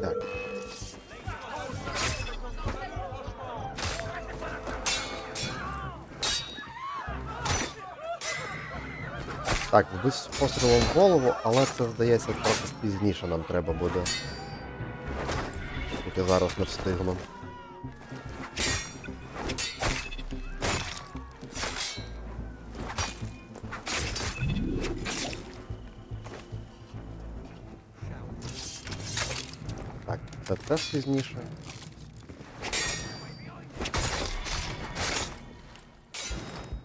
Так. Так, вбив пострілом в голову, але це здається трохи пізніше нам треба буде. Поки зараз не встигну. Це теж пізніше.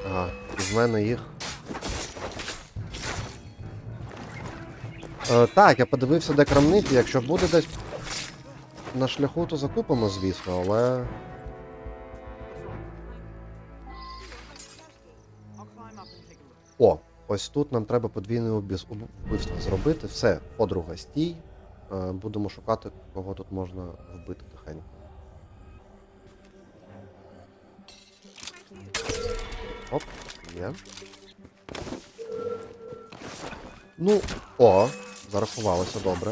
Ага, і в мене їх. Е, так, я подивився, де крамниці. Якщо буде десь на шляху, то закупимо, звісно, але. О, ось тут нам треба подвійне вбивство зробити. Все, подруга, стій. Е, Будемо шукати, кого тут можна вбити тихенько. Оп, є. Ну, о, зарахувалося добре.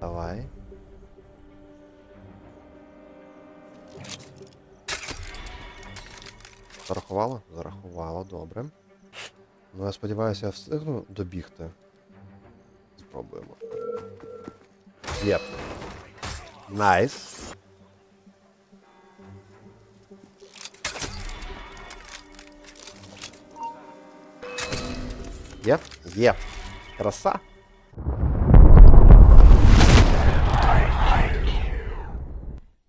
Давай. Зарахувало? Зарахувало, добре. Ну, я сподіваюся, я встигну добігти. Спробуємо. Єп. Найс. Є? єп. Краса.